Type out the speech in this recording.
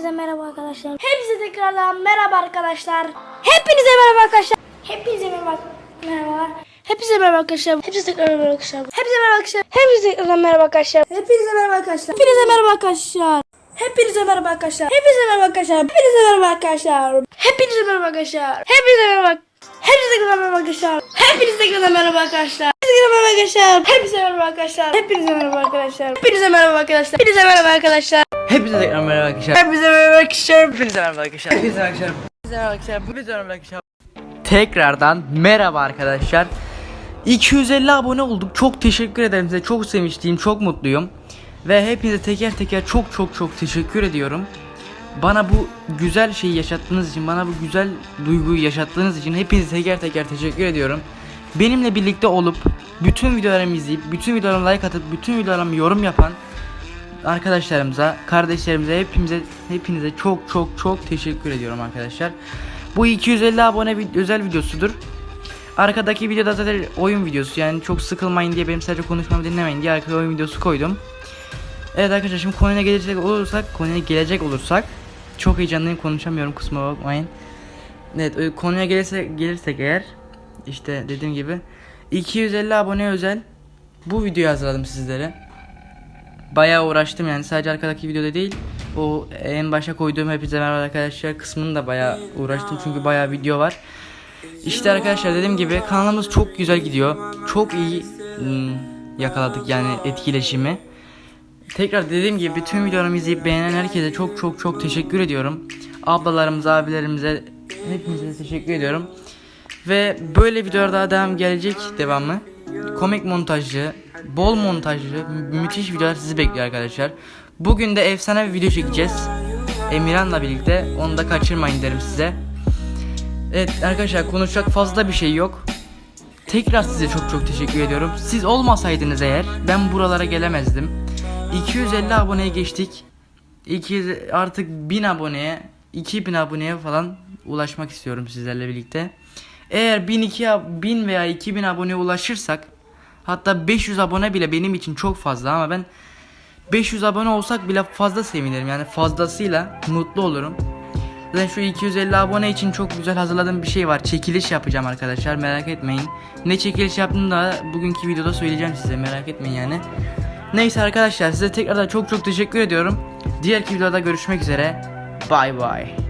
Hepinize merhaba arkadaşlar. Hepinize tekrardan merhaba arkadaşlar. Hepinize merhaba arkadaşlar. Hepinize merhaba. Merhaba. Hepinize merhaba arkadaşlar. Hepinize tekrar merhaba arkadaşlar. Hepinize merhaba arkadaşlar. Hepinize tekrar merhaba arkadaşlar. Hepinize merhaba arkadaşlar. Hepinize merhaba arkadaşlar. Hepinize merhaba arkadaşlar. Hepinize merhaba arkadaşlar. Hepinize merhaba arkadaşlar. Hepinize merhaba arkadaşlar. Hepinize merhaba. Hepinize merhaba arkadaşlar. Hepinize merhaba arkadaşlar. Hepinize merhaba arkadaşlar. Hepinize merhaba arkadaşlar. Hepinize merhaba arkadaşlar. Hepinize merhaba arkadaşlar. Hepinize merhaba arkadaşlar. Hepinize tekrar merhaba arkadaşlar. Hepinize merhaba arkadaşlar. Hepinize merhaba arkadaşlar. Hepinize merhaba arkadaşlar. Hepinize merhaba arkadaşlar. Tekrardan merhaba arkadaşlar. 250 abone olduk. Çok teşekkür ederim size. Çok sevinçliyim, çok mutluyum. Ve hepinize teker teker çok çok çok teşekkür ediyorum. Bana bu güzel şeyi yaşattığınız için, bana bu güzel duyguyu yaşattığınız için hepinize teker teker teşekkür ediyorum. Benimle birlikte olup bütün videolarımı izleyip, bütün videolarıma like atıp, bütün videolarıma yorum yapan arkadaşlarımıza, kardeşlerimize, hepimize hepinize çok çok çok teşekkür ediyorum arkadaşlar. Bu 250 abone vid- özel videosudur. Arkadaki videoda zaten oyun videosu yani çok sıkılmayın diye benim sadece konuşmamı dinlemeyin diye arkaya oyun videosu koydum. Evet arkadaşlar şimdi konuya gelecek olursak, konuya gelecek olursak çok heyecanlıyım konuşamıyorum kusura bakmayın. Evet ö- konuya gelirse, gelirsek eğer işte dediğim gibi 250 abone özel bu videoyu hazırladım sizlere. Bayağı uğraştım yani sadece arkadaki videoda değil o en başa koyduğum hepinize merhaba arkadaşlar kısmını da bayağı uğraştım çünkü bayağı video var. İşte arkadaşlar dediğim gibi kanalımız çok güzel gidiyor. Çok iyi ım, yakaladık yani etkileşimi. Tekrar dediğim gibi bütün videolarımı izleyip beğenen herkese çok çok çok teşekkür ediyorum. Ablalarımıza, abilerimize hepinize teşekkür ediyorum. Ve böyle videolar daha devam gelecek devamı. Komik montajlı, bol montajlı, mü- müthiş videolar sizi bekliyor arkadaşlar. Bugün de efsane bir video çekeceğiz. Emirhan'la birlikte. Onu da kaçırmayın derim size. Evet arkadaşlar konuşacak fazla bir şey yok. Tekrar size çok çok teşekkür ediyorum. Siz olmasaydınız eğer ben buralara gelemezdim. 250 aboneye geçtik. 200 artık 1000 aboneye, 2000 aboneye falan ulaşmak istiyorum sizlerle birlikte. Eğer 1000 2 1000 veya 2000 aboneye ulaşırsak hatta 500 abone bile benim için çok fazla ama ben 500 abone olsak bile fazla sevinirim. Yani fazlasıyla mutlu olurum. Zaten şu 250 abone için çok güzel hazırladığım bir şey var. Çekiliş yapacağım arkadaşlar merak etmeyin. Ne çekiliş yaptığımı da bugünkü videoda söyleyeceğim size merak etmeyin yani. Neyse arkadaşlar size tekrardan çok çok teşekkür ediyorum. Diğer videoda görüşmek üzere. Bay bay.